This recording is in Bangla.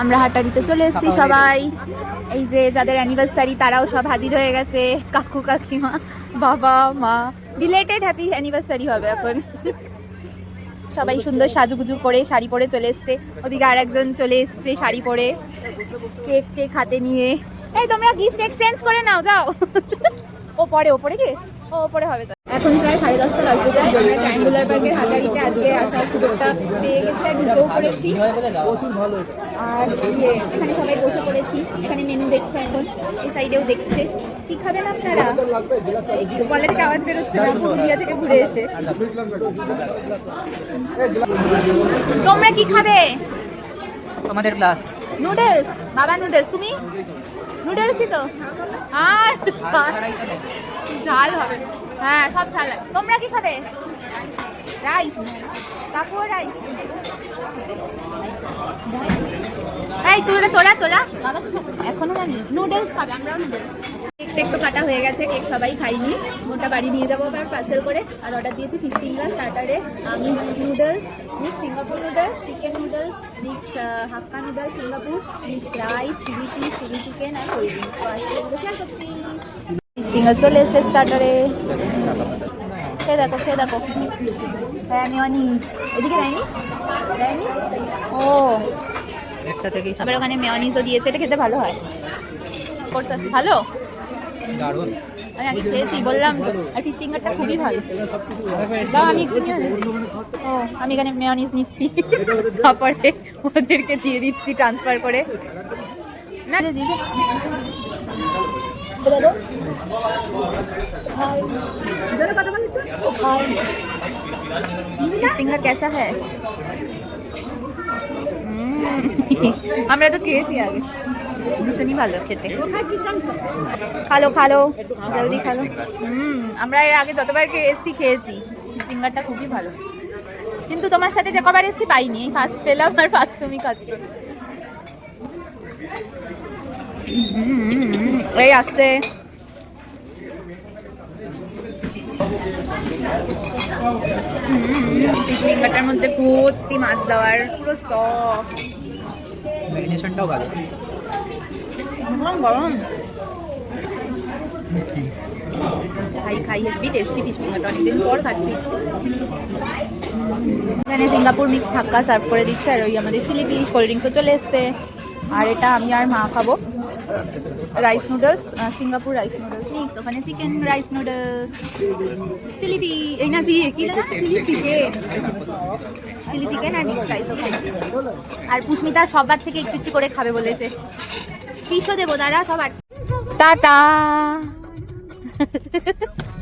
আমরা হাটারিতে চলে এসেছি সবাই। এই যে যাদের অ্যানিভার্সারি তারাও সব হাজির হয়ে গেছে। কাকু কাকিমা বাবা মা। রিলেটেড হ্যাপি অ্যানিভার্সারি হবে এখন। সবাই সুন্দর সাজুগুজু করে শাড়ি পরে চলে এসছে। ওদিকে আর একজন চলে এসছে শাড়ি পরে। কেক টেক হাতে নিয়ে। এই তোমরা গিফট এক্সচেঞ্জ করে নাও যাও। ও পরে ও পরে কি? ও পরে হবে তো। এখন প্রায় সাড়ে দশটা বাজতে যায়। আমরা ট্রায়াঙ্গুলার পার্কের হাটারিতে আজকে আসার সুযোগটা পেয়ে গেছি আর ঢুকেও পড়েছি। আর ইয়ে এখানে সবাই বসে পড়েছি। এখানে মেনু দেখছে এখন, এই সাইডেও দেখছে। কি খাবেন আপনারা? থেকে আওয়াজ বেরোচ্ছে না পুরুলিয়া থেকে ঘুরে এসে। তোমরা কি খাবে? আমাদের ক্লাস নুডলস বাবা নুডলস তুমি? নুডলসই তো? আর ঝাল হবে। হ্যাঁ সব ঝাল তোমরা কি খাবে? রাইস কাকু রাইস এই তোরা তোরা তোরা। এখনও জানি নুডলস খাবে আমরাও নুডলস কেক তো কাটা হয়ে গেছে কেক সবাই খাইনি। মোটা বাড়ি নিয়ে যাব আবার পার্সেল করে। আর অর্ডার দিয়েছি fish finger স্টার্টারে mix noodles mix Singapore noodles chicken noodles mix Hakka noodles Singapore mix rice chilli piece chilli chicken আর কোল্ড ড্রিঙ্কস শেয়ার করছি ফিশ ফিঙ্গার চলে এসেছে স্টার্টারে সে দেখো সে দেখো। হ্যাঁ মেয়নিজ এদিকে দেয়নি দেয়নি ও। একটা থেকেই আবার ওখানে মেয়নিজও দিয়েছে এটা খেতে ভালো হয়। ভালো? দারুণ আমি আগে খেয়েছি বললাম তো আর ফিশ ফিঙ্গারটা খুবই ভালো দাও আমি একটু নিয়ে নিই। ও আমি এখানে মেয়নিজ নিচ্ছি তারপরে ওদেরকে দিয়ে দিচ্ছি ট্রান্সফার করে না দে দিদি দে দাও। फिश फिंगर कैसा है हम्म, আমরা তো খেয়েছি আগে ভীষণই ভালো খেতে। খালো খালো, জলদি খালো। হুম, আমরা এর আগে যতবার এসেছি, খেয়েছি। ফিঙ্গারটা খুবই ভালো। কিন্তু তোমার সাথে যে কবার এসেছি, পাইনি। এই ফার্স্ট পেলাম আর ফার্স্ট তুমি খাচ্ছ। এই আসতে। ফিঙ্গারটার মধ্যে ভর্তি মাছ দেওয়ার। পুরো সফট ম্যারিনেশনটাও ভালো। খাই খাই হেভি টেস্টি ফিশ ফিঙ্গারটা অনেকদিন পর খাচ্ছি। এখানে সিঙ্গাপুর মিক্স ঢাক্কা সার্ভ করে দিচ্ছে আর ওই আমাদের চিলি ফিশ কোল্ড ড্রিঙ্কসও চলে এসছে। আর এটা আমি আর মা খাব। Rice noodles Singapore rice noodles mix ওখানে চিকেন রাইস নুডলস চিলি পি এই না চিলি কি চিলি চিকেন চিলি চিকেন আর মিক্স রাইস ওখানে। আর পুষ্মিতা সবার থেকে একটু একটু করে খাবে বলেছে। ফিশও দেবো দাঁড়া সবার টাটা